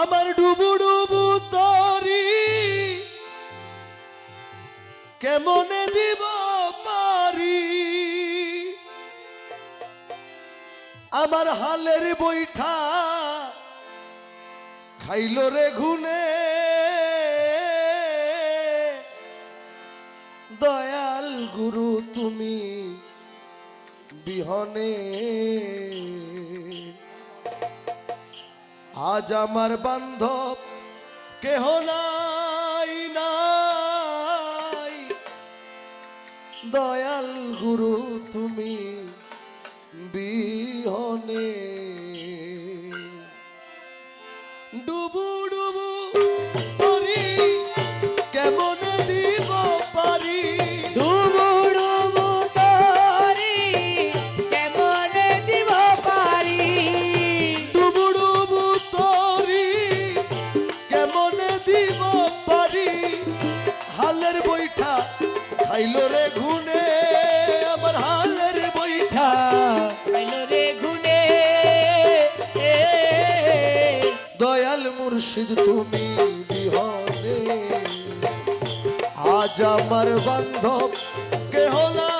আমার ডুবু ডুবু তরি। কেমনে দিব পারি? আমার হালের বৈঠা খাইল রে ঘুনে দয়াল গুরু, তুমি বিহনে। আজ আমার বান্ধব কেহ নাই নাই। দয়াল গুরু তুমি বিহনে ঘুনে আমার হালের বৈঠা। আইলো রে গুনে দয়াল মুর্শিদ তুমি বিহনে। আজ আমার বান্ধব কেহ নাই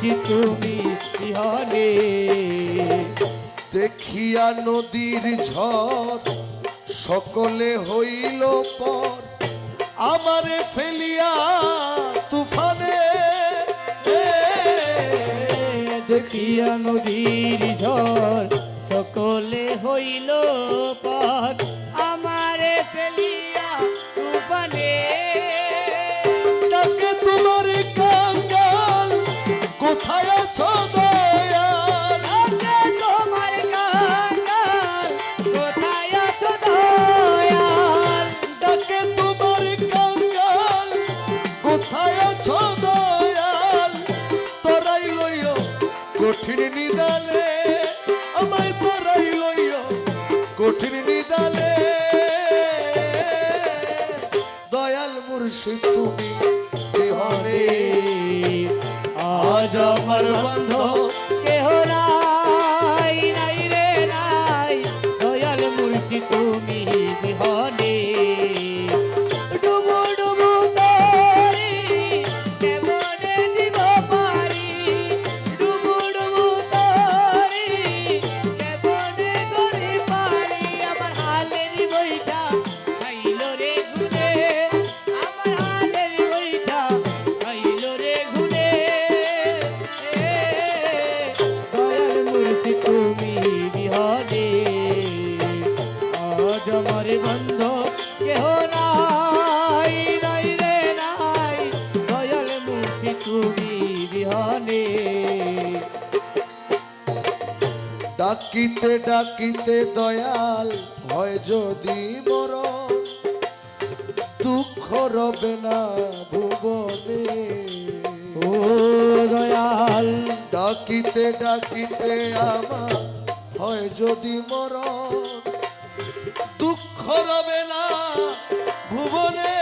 মুর্শি তুমি বিহনে। দেখিয়া নদীর ঝড় সকলে হইল পর। আমারে ফেলিয়া তুফানে। দেখিয়া নদীর ঝড় সকলে হইল কঠিন নিদালে আমায় তোরাই লইও কঠিন নিদালে। দয়াল মুর্শিদ তুমি বিহনে আজ আমার বান্ধব ডাকিতে ডাকিতে দয়াল হয় যদি মর দুঃখ রবে না ভুবনে। ও দয়াল। ডাকিতে ডাকিতে আমার হয় যদি মর দুঃখ রবে না ভুবনে।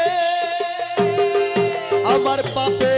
আমার পাপে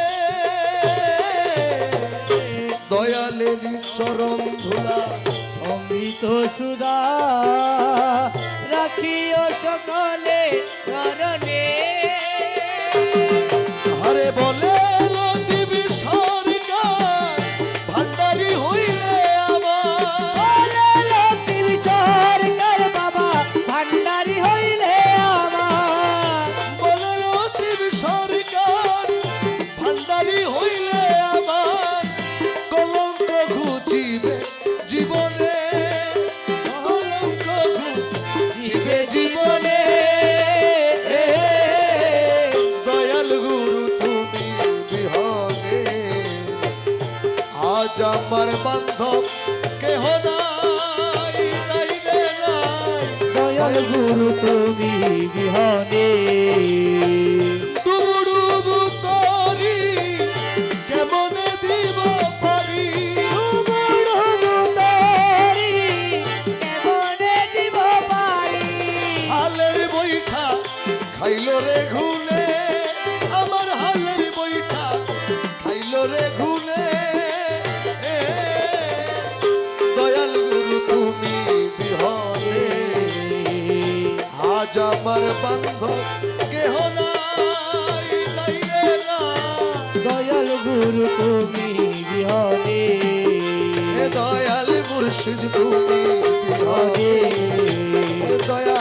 দয়ালের চরণ ধুলা অমৃত সুদা রাখিও সকলে চরণে। হরে বলে আজ আমার বান্ধব কেহ দয়াল গুরু তুমি বিহনে ডুবুডুবু তরি কেমনে আমার বান্ধব কেহ নাই নাইলে দয়াল গুরু তুমি বিহনে দয়াল মুর্শিদ তুমি বিহনে বিহনে